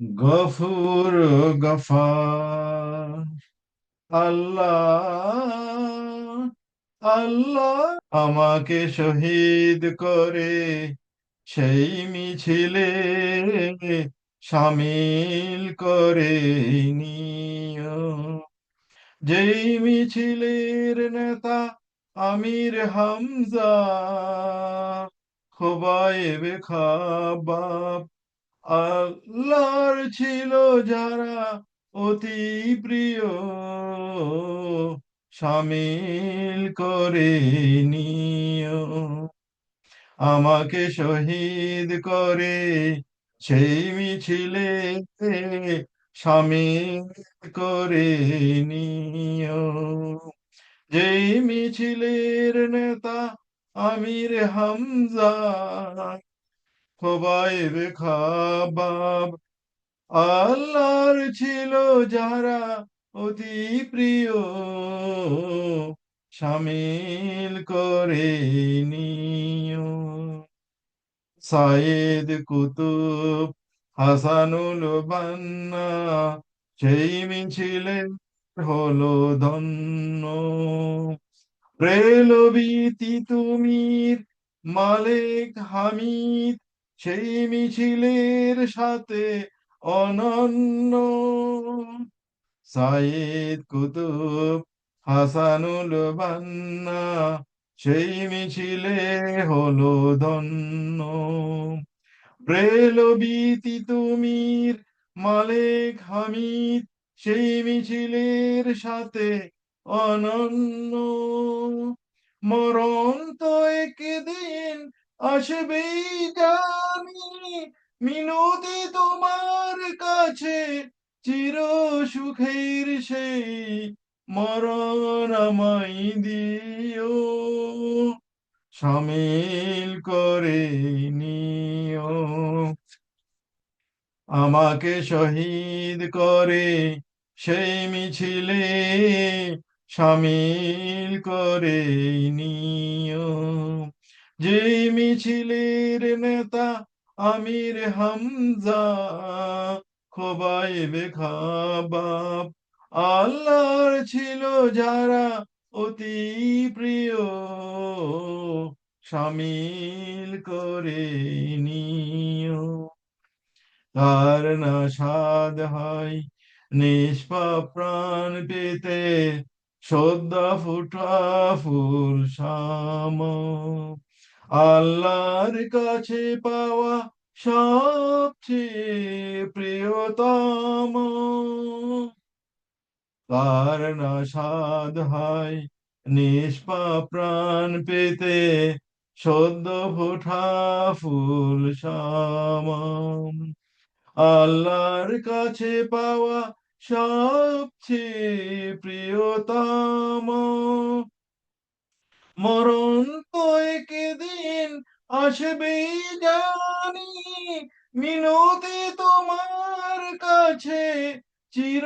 গফুর গফার। আল্লাহ আল্লাহ আমাকে শহীদ করে, সেই মিছিলে সামিল করে নিও। যেই মিছিলের নেতা আমির হামজা, খোবায়েবে খাবাব আল্লাহর ছিল যারা অতি প্রিয়, সামিল করে নিও আমাকে শহীদ করে সেই মিছিলে সামিল করে নিও যেই মিছিলের নেতা আমির হামজা খোবাইবে খাবাব আল্লাহর ছিল যারা অতি প্রিয়, সামিল করে নিও সাইদ কুতুব, হাসানুল বান্না, সেই মিছিলে হলো ধন্য। রেলবিতি তুমির মালিক হামিদ সেই মিছিলের সাথে অনন্য। সাইদ কুতুব হাসানুল বান্না, সেই মিছিলে হলো ধন্য। রেলবিতি তুমির মালিক হামিদ, সেই মিছিলের সাথে অনন্য। মরণ তো একদিন আসবেই জানি মিনতি তোমার কাছে চির সুখের সেই মরণ আমায় দিও, সামিল করে নিও। আমাকে শহীদ করে সেই মিছিলে সামিল করে নিও। যে মিছিলের নেতা আমির হামজা, খোবাইবে খাবাব। আল্লাহর ছিল যারা অতি প্রিয়, সামিল করে নিও। তার না সাদ হয় নিষ্পাপ প্রাণ পেতে, সদ্যা ফুটা ফুল শাম আল্লাহর কাছে পাওয়া সবচেয়ে প্রিয়তম। তার না সাধ হয় নিষ্পা প্রাণ পেতে, সদ্য ফোটা ফুল শাম আল্লাহর কাছে পাওয়া সবচেয়ে প্রিয়তম। মরণ আসবেই জানি মিনতি তোমার কাছে চির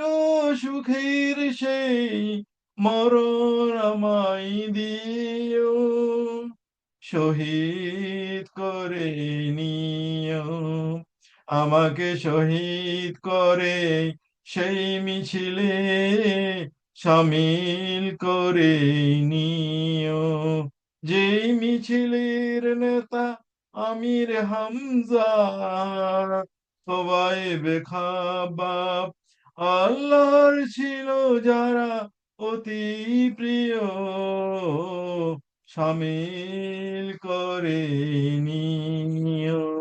সুখের সেই মরণ আমায় দিও, শহীদ করে নিও। আমাকে শহীদ করে সেই মিছিলে সামিল করে নিও। যেই মিছিলের নেতা আমির হামজা সবাই বেখাবাব। আল্লাহর ছিল যারা অতি প্রিয় সামিল করে নিও।